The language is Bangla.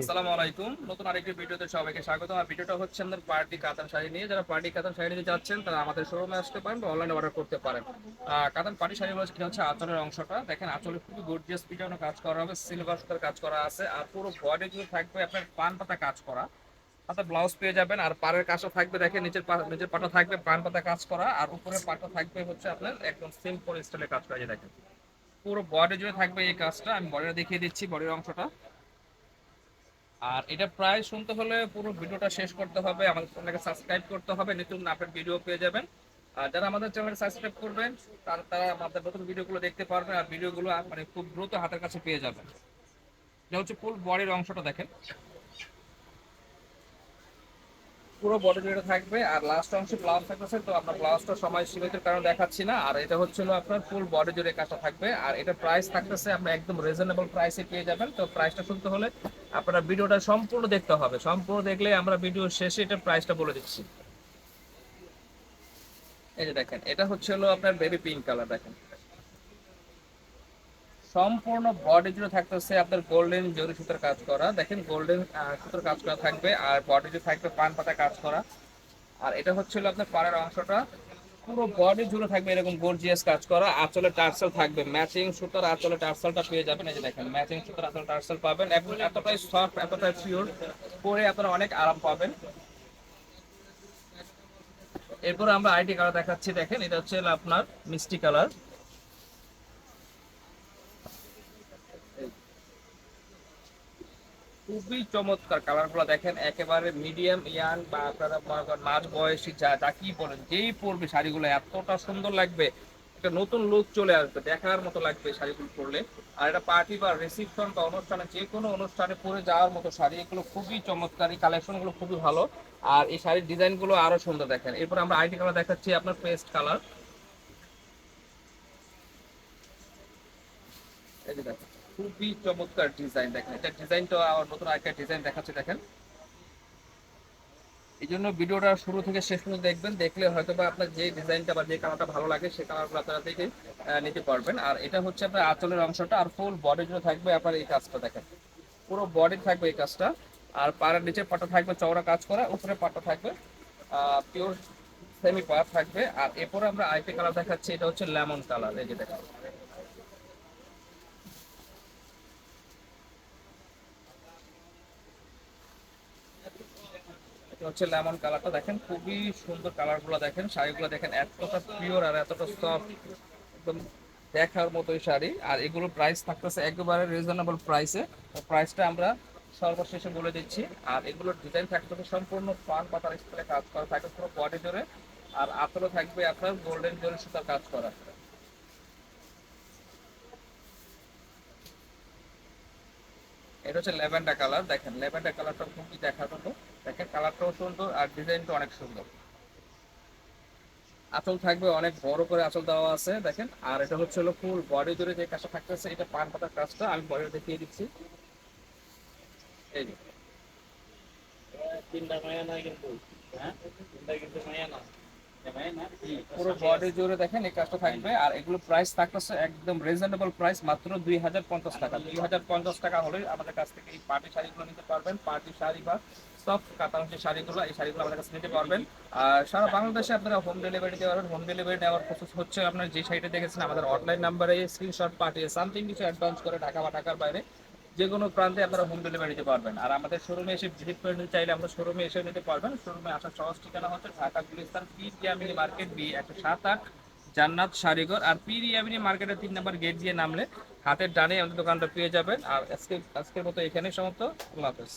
আসসালামু আলাইকুম। নতুন আরেকটি ভিডিওতে সবাইকে স্বাগত আর ভিডিওটা হচ্ছে আমাদের পার্টি কাতান শাড়ি নিয়ে। যারা পার্টি কাতান শাড়ি নিতে যাচ্ছেন, তারা আমাদের শোরুমে আসতে পারেন বা অনলাইনে অর্ডার করতে পারেন। কাতান পার্টি শাড়ি এটা হচ্ছে আঁচলের অংশটা। দেখেন, আঁচলে খুবই গর্জিয়াস পিটানো কাজ করা হবে। সিলভার সুতার কাজ করা আছে। আর পুরো বডি জুড়ে থাকবে আপনার পান পাতা কাজ করা। হাতে ব্লাউজ পেয়ে যাবেন। আর পাড়ের কাজটা থাকবে। দেখেন, নিচের নিচের পাটা থাকবে পান পাতা কাজ করা। আর উপরের পাটা থাকবে হচ্ছে আপনার একদম সিম্পল স্টাইলে কাজ করা। দেখেন, পুরো বডি জুড়ে থাকবে এই কাজটা। আমি বডিটা দেখিয়ে দিচ্ছি বডির অংশটা। আর এটা প্রায় শুনতে হলে পুরো ভিডিওটা শেষ করতে হবে। আমাদের চ্যানেলকে সাবস্ক্রাইব করতে হবে নতুন আপডেট ভিডিও পেয়ে যাবেন। আর যারা আমাদের চ্যানেলকে সাবস্ক্রাইব করবেন, তারা তারা আমাদের নতুন ভিডিওগুলো দেখতে পারবেন আর ভিডিওগুলো মানে খুব দ্রুত হাতের কাছে পেয়ে যাবেন। এটা হচ্ছে ফুল বডির অংশটা দেখেন। পুরো বডি জুড়ে থাকবে, আর লাস্ট অংশে ব্লাউজ থাকতেছে, তো আপনার ব্লাউজটা সময় সীমিতের কারণে দেখাচ্ছি না। আর এটা হচ্ছিল আপনার ফুল বডি জুড়ে কাজটা থাকবে। আর এটা প্রাইস থাকতেছে আপনি একদম রিজনেবল প্রাইসে পেয়ে যাবেন। তো প্রাইসটা শুনতে হলে আপনারা ভিডিওটা সম্পূর্ণ দেখতে হবে। সম্পূর্ণ দেখলে আমরা ভিডিও শেষে এটা প্রাইসটা বলে দিচ্ছি। এই যে দেখেন, এটা হচ্ছে হলো আপনার বেবি পিঙ্ক কালার দেখেন। সম্পূর্ণ বডি জুড়ে থাকতেছে আপনার গোল্ডেন জরি সুতার কাজ করা। দেখেন গোল্ডেন সুতার কাজ করা থাকবে আর বডি জুড়ে থাকবে পান পাতা কাজ করা। আর এটা হচ্ছিল আপনার পাড়ের অংশটা। পুরো বডি জুড়ে থাকবে এরকম গর্জিয়াস কাজ করা। আঁচলে টার্সেল থাকবে। ম্যাচিং সুতার আঁচলে টার্সেলটা পেয়ে যাবেন। এই যে দেখেন ম্যাচিং সুতার আঁচলে টার্সেল পাবেন এবং এতটাই সফট এতটাই পিওর পরে আপনারা অনেক আরাম পাবেন। এরপর আমরা আইটি কালার দেখাচ্ছি। দেখেন, এটা হচ্ছে আপনার মিষ্টি কালার খুবই চমৎকার কালার কালারগুলো দেখেন, একেবারে মিডিয়াম ইয়াং বা আপনারা মনে করেন মাঝ বয়সী যা যা কি বলেন, যেই পরবে শাড়িগুলো, এতটা সুন্দর লাগবে, একটা নতুন লুক চলে আসবে, দেখার মতো লাগবে শাড়িগুলো পরলে। আর এটা পার্টি বা রিসিপশন বা অনুষ্ঠানে, যে কোনো অনুষ্ঠানে পরে যাওয়ার মতো শাড়ি, এগুলো খুবই চমৎকার, এই কালেকশনগুলো খুবই ভালো। আর এই শাড়ির ডিজাইনগুলো আরও সুন্দর দেখেন। এরপর আমরা আইটি কালার দেখাচ্ছি, আপনার পেস্ট কালার এই যে দেখেন। খুবই চমৎকার ডিজাইন দেখেন। এটা ডিজাইনটা আমার নতুন আরেকটা ডিজাইন দেখাচ্ছে, দেখেন। এই জন্য ভিডিওটা শুরু থেকে শেষ পর্যন্ত দেখবেন। দেখলে হয়তো বা আপনার যে ডিজাইনটা বা যে কালারটা ভালো লাগে সেই কালারগুলো আপনারা দেখে নিতে পারবেন। আর এটা হচ্ছে আপনার আঁচলের অংশটা, আর ফুল বডি জুড়ে থাকবে আপনার এই কাজটা, দেখেন। পুরো বডি থাকবে এই কাজটা। আর পাড়ের নিচে পাটা থাকবে চওড়া কাজ করা উপরে পাটা থাকবে পিওর সেমি পার থাকবে। আর এরপরে আমরা আইপি কালার দেখাচ্ছি, এটা হচ্ছে লেমন কালার এই যে দেখেন। হচ্ছে লেমন কালারটা দেখেন, খুবই সুন্দর কালারগুলো দেখেন, শাড়িগুলো দেখেন এতটা পিওর আর এতটা সফট একদম দেখার মতোই শাড়ি। আর এগুলো প্রাইস থাকতেছে একেবারে রিজনেবল প্রাইসে প্রাইসটা আমরা সর্বশেষে বলে দিচ্ছি। আর এগুলোর ডিজাইন থাকতেছে সম্পূর্ণ পান পাতার স্টাইলে কাজ করা থাকবে পুরো বডি জোরে। আর আতরও থাকবে আপনার গোল্ডেন জোরে সুতার কাজ করা। এটা হচ্ছে ল্যাভেন্ডার কালার। দেখেন, ল্যাভেন্ডার কালারটা খুবই দেখার মতো? দেখেন, কালারটাও সুন্দর আর ডিজাইনটা অনেক সুন্দর। আঁচল থাকবে অনেক বড় করে আঁচল দেওয়া আছে, দেখেন। আর এটা হচ্ছে হলো ফুল বডি জুড়ে যে কাজটা থাকতেছে, এটা পান পাতার কাজটা আমি বডি দেখিয়ে দিচ্ছি। এই যে। তিনটা মায়া না কিন্তু। হ্যাঁ? তিনটা কিন্তু মায়া না পুরো বডি জুড়ে দেখেন এই কাজটা থাকবে। আর এগুলো প্রাইস থাকতেছে একদম রিজনেবল প্রাইস মাত্র দুই হাজার পঞ্চাশ টাকা। দুই হাজার পঞ্চাশ টাকা হলে আমাদের কাছ থেকে এই পার্টি শাড়িগুলো নিতে পারবেন। পার্টি শাড়ি বা সফট কাতান যে শাড়িগুলো, এই শাড়িগুলো আমাদের কাছে নিতে পারবেন। আর সারা বাংলাদেশে আপনারা হোম ডেলিভারি পারবেন। হোম ডেলিভারি নেওয়ার প্রসেস হচ্ছে আপনার যে শাড়িটা দেখেছেন আমাদের অনলাইন নাম্বারে স্ক্রিনশট পাঠিয়ে সামথিং কিছু অ্যাডভান্স করে ঢাকা বা ঢাকার বাইরে যে কোনো প্রান্তে আপনারা হোম ডেলিভারি নিতে পারবেন। আর আমাদের শোরুমে এসে ভিজিট করে নিতে চাইলে আমরা শোরুমে এসে নিতে পারবেন। শোরুমে আসার সহজ ঠিকানা হচ্ছে Dhaka Gulistan P market B একশো সাত আট জান্নাত সারিগর। আর পি ইয়ামিনী মার্কেটের তিন নম্বর গেট দিয়ে নামলে হাতের ডানে আমাদের দোকানটা পেয়ে যাবেন। আর আজকে আজকের মতো এখানে সমস্ত আল্লাহ হাফেজ।